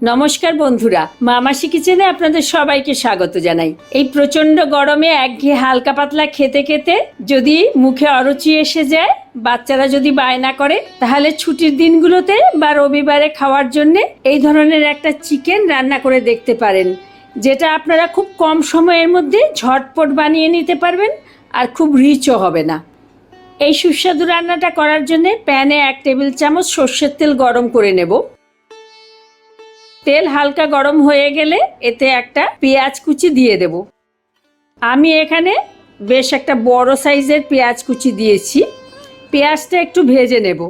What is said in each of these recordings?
নমস্কার বন্ধুরা মামাসি কিচেনে আপনাদের সবাইকে স্বাগত জানাই। এই প্রচণ্ড গরমে একঘেয়ে হালকা পাতলা খেতে খেতে যদি মুখে অরুচি এসে যায়, বাচ্চারা যদি বায়না করে, তাহলে ছুটির দিনগুলোতে বা রবিবারে খাওয়ার জন্য এই ধরনের একটা চিকেন রান্না করে দেখতে পারেন, যেটা আপনারা খুব কম সময়ের মধ্যে ঝটপট বানিয়ে নিতে পারবেন আর খুব রিচও হবে না। এই সুস্বাদু রান্নাটা করার জন্য প্যানে এক টেবিল চামচ সর্ষের তেল গরম করে নেব। তেল হালকা গরম হয়ে গেলে এতে একটা পেঁয়াজ কুচি দিয়ে দেব। আমি এখানে বেশ একটা বড় সাইজের পেঁয়াজ কুচি দিয়েছি। পেঁয়াজটা একটু ভেজে নেব।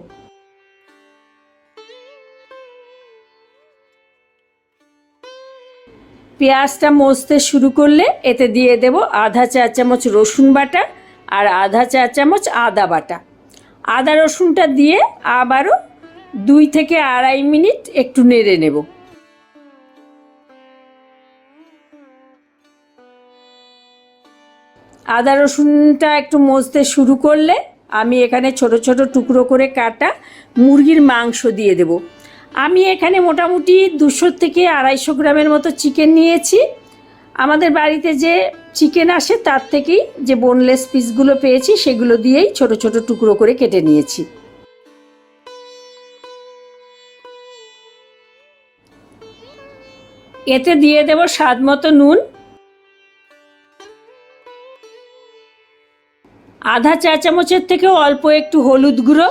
পেঁয়াজটা মজতে শুরু করলে এতে দিয়ে দেব আধা চা চামচ রসুন বাটা আর আধা চা চামচ আদা বাটা। আদা রসুনটা দিয়ে আবারও দুই থেকে আড়াই মিনিট একটু নেড়ে নেব। আদা রসুনটা একটু মজতে শুরু করলে আমি এখানে ছোট ছোট টুকরো করে কাটা মুরগির মাংস দিয়ে দেব। আমি এখানে মোটামুটি দুশো থেকে আড়াইশো গ্রামের মতো চিকেন নিয়েছি। আমাদের বাড়িতে যে চিকেন আসে তার থেকেই যে বোনলেস পিসগুলো পেয়েছি সেগুলো দিয়েই ছোট ছোট টুকরো করে কেটে নিয়েছি। এতে দিয়ে দেব স্বাদ মতো নুন। আধা চা চামচের থেকেও অল্প একটু হলুদ গুঁড়ো।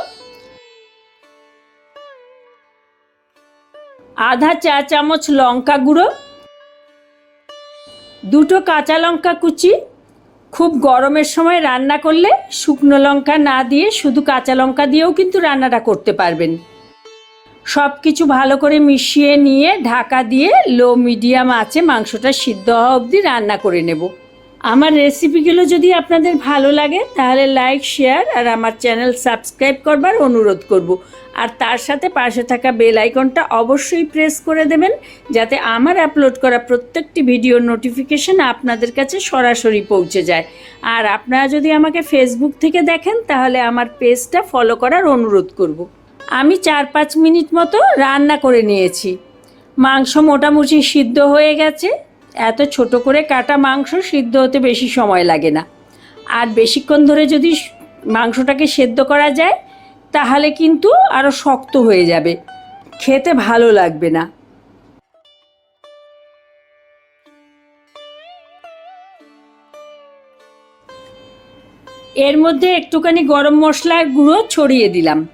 আধা চা চামচ লঙ্কা গুঁড়ো। দুটো কাঁচা লঙ্কা কুচি। খুব গরমের সময় রান্না করলে শুকনো লঙ্কা না দিয়ে শুধু কাঁচা লঙ্কা দিয়েও কিন্তু রান্নাটা করতে পারবেন। সব কিছু ভালো করে মিশিয়ে নিয়ে ঢাকা দিয়ে লো মিডিয়াম আছে মাংসটা সিদ্ধ হওয়া অবধি রান্না করে নেব। আমার রেসিপিগুলো যদি আপনাদের ভালো লাগে, তাহলে লাইক শেয়ার আর আমার চ্যানেল সাবস্ক্রাইব করবার অনুরোধ করব। আর তার সাথে পাশে থাকা বেল আইকনটা অবশ্যই প্রেস করে দেবেন, যাতে আমার আপলোড করা প্রত্যেকটি ভিডিওর নোটিফিকেশন আপনাদের কাছে সরাসরি পৌঁছে যায়। আর আপনারা যদি আমাকে ফেসবুক থেকে দেখেন, তাহলে আমার পেজটা ফলো করার অনুরোধ করব। আমি চার পাঁচ মিনিট মতো রান্না করে নিয়েছি। মাংস মোটামুটি সিদ্ধ হয়ে গেছে। এত ছোট করে কাটা মাংস সিদ্ধ হতে বেশি সময় লাগে না। আর বেশিক্ষণ ধরে যদি মাংসটাকে সেদ্ধ করা যায়, তাহলে কিন্তু আরও শক্ত হয়ে যাবে। খেতে ভালো লাগবে না। এর মধ্যে একটুখানি গরম মশলার গুঁড়ো ছড়িয়ে দিলাম।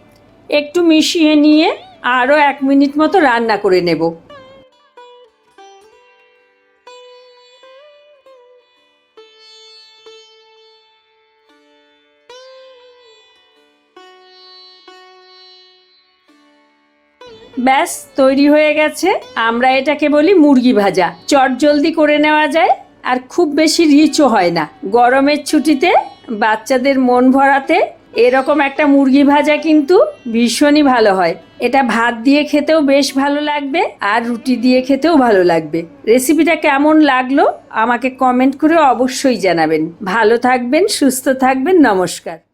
একটু মিশিয়ে নিয়ে আরও এক মিনিট মতো রান্না করে নেব। ব্যাস, তৈরি হয়ে গেছে। আমরা এটাকে বলি মুরগি ভাজা। চট জলদি করে নেওয়া যায়, আর খুব বেশি রিচও হয় না। গরমের ছুটিতে বাচ্চাদের মন ভরাতে এরকম একটা মুরগি ভাজা কিন্তু ভীষণই ভালো হয়। এটা ভাত দিয়ে খেতেও বেশ ভালো লাগবে, আর রুটি দিয়ে খেতেও ভালো লাগবে। রেসিপিটা কেমন লাগল আমাকে কমেন্ট করে অবশ্যই জানাবেন। ভালো থাকবেন, সুস্থ থাকবেন, নমস্কার।